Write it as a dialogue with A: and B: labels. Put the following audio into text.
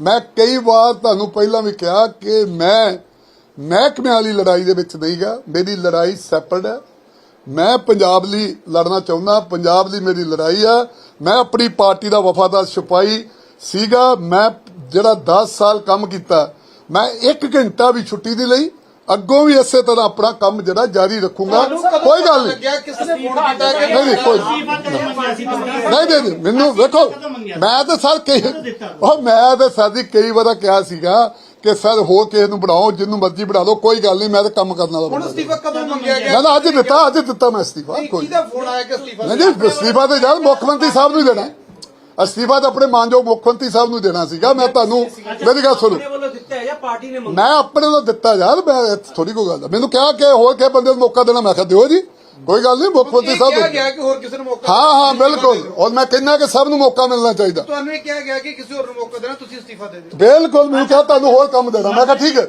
A: ਮੈਂ ਕਈ ਵਾਰ ਤੁਹਾਨੂੰ ਪਹਿਲਾਂ ਵੀ ਕਿਹਾ ਕਿ ਮੈਂ ਮਹਿਕਮੇ ਵਾਲੀ ਲੜਾਈ ਦੇ ਵਿੱਚ ਨਹੀਂ ਗਾ। ਮੇਰੀ ਲੜਾਈ ਸੈਪਰੇਟ ਹੈ। ਮੈਂ ਪੰਜਾਬ ਲਈ ਲੜਨਾ ਚਾਹੁੰਦਾ, ਪੰਜਾਬ ਲਈ ਮੇਰੀ ਲੜਾਈ ਆ। ਮੈਂ ਆਪਣੀ ਪਾਰਟੀ ਦਾ ਵਫਾਦਾਰ ਸਿਪਾਹੀ ਸੀਗਾ। ਮੈਂ ਜਿਹੜਾ 10 ਸਾਲ ਕੰਮ ਕੀਤਾ, ਮੈਂ 1 ਘੰਟਾ ਵੀ ਛੁੱਟੀ ਦੀ ਲਈ। ਅੱਗੋਂ ਵੀ ਇਸੇ ਤਰ੍ਹਾਂ ਆਪਣਾ ਕੰਮ ਜਿਹੜਾ ਜਾਰੀ ਰੱਖੂੰਗਾ। ਕੋਈ ਗੱਲ ਨਹੀਂ ਕੋਈ
B: ਕਦੋਂ
A: ਨਹੀਂ। ਨਹੀਂ ਨਹੀਂ, ਮੈਨੂੰ ਵੇਖੋ ਮੈਂ ਤਾਂ ਸਰ ਕਈ ਉਹ ਮੈਂ ਤਾਂ ਸਰ ਜੀ ਕਈ ਵਾਰ ਕਿਹਾ ਸੀਗਾ ਕਿ ਸਰ ਹੋਰ ਕਿਸੇ ਨੂੰ ਬਣਾਓ ਜਿੰਨੂੰ ਮਰਜ਼ੀ ਬਣਾ ਲਓ ਕੋਈ ਗੱਲ ਨਹੀਂ ਮੈਂ ਤਾਂ ਕੰਮ ਕਰਨ ਵਾਲਾ
C: ਹੁਣ
A: ਬੰਦਾ।
C: ਅਸਤੀਫਾ ਕਦੋਂ ਮੰਗਿਆ ਗਿਆ
A: ਮੈਂ ਤਾਂ ਅੱਜ ਦਿੱਤਾ ਅੱਜ ਦਿੱਤਾ ਮੈਂ ਅਸਤੀਫਾ ਕੋਈ
C: ਕਿਹਦਾ ਫੋਨ ਆਇਆ ਕਿ ਅਸਤੀਫਾ
A: ਨਹੀਂ ਨਹੀਂ ਅਸਤੀਫਾ ਤੇ ਯਾਰ ਮੁੱਖ ਮੰਤਰੀ ਸਾਹਿਬ ਨੂੰ ਦੇਣਾ। ਹੈ। ਅਸਤੀਫਾ ਤਾਂ ਆਪਣੇ ਮਾਨਯੋਗ ਮੁੱਖ ਮੰਤਰੀ ਸਾਹਿਬ ਨੂੰ ਦੇਣਾ ਸੀਗਾ ਮੈਂ ਤੁਹਾਨੂੰ ਮੇਰੀ ਗੱਲ ਸੁਣੋ।
D: ਦਿੱਤਾ ਹੈ ਜਾਂ ਪਾਰਟੀ ਨੇ ਮੰਗਿਆ?
A: ਮੈਂ ਆਪਣੇ ਤੋਂ ਦਿੱਤਾ ਯਾਰ ਮੈਂ ਥੋੜੀ ਕੋਈ ਗੱਲ ਆ। ਮੈਨੂੰ ਕਿਹਾ ਕਿ ਹੋਰ ਕਿਸੇ ਬੰਦੇ ਨੂੰ ਮੌਕਾ ਦੇਣਾ ਮੈਂ ਕਿਹਾ ਦਿਓ ਜੀ ਕੋਈ ਗੱਲ ਨਹੀਂ ਮੁੱਖ ਮੰਤਰੀ
C: ਇਹ ਕਿਹਾ
A: ਸਾਹਿਬ
C: ਗਿਆ ਕਿ ਹੋਰ ਕਿਸੇ ਨੂੰ ਮੌਕਾ
A: ਹਾਂ ਹਾਂ ਬਿਲਕੁਲ। ਔਰ ਮੈਂ ਕਹਿੰਦਾ ਕਿ ਸਭ ਨੂੰ ਮੌਕਾ ਮਿਲਣਾ ਚਾਹੀਦਾ।
C: ਤੁਹਾਨੂੰ ਇਹ ਕਿਹਾ ਗਿਆ ਕਿ ਕਿਸੇ ਹੋਰ ਨੂੰ ਮੌਕਾ ਦੇਣਾ ਤੁਸੀਂ ਅਸਤੀਫਾ ਦੇ ਦਿਓ।
A: ਬਿਲਕੁਲ ਮੈਨੂੰ ਕਿਹਾ ਤੁਹਾਨੂੰ ਹੋਰ ਕੰਮ ਦੇਣਾ ਮੈਂ ਕਿਹਾ ਠੀਕ ਹੈ।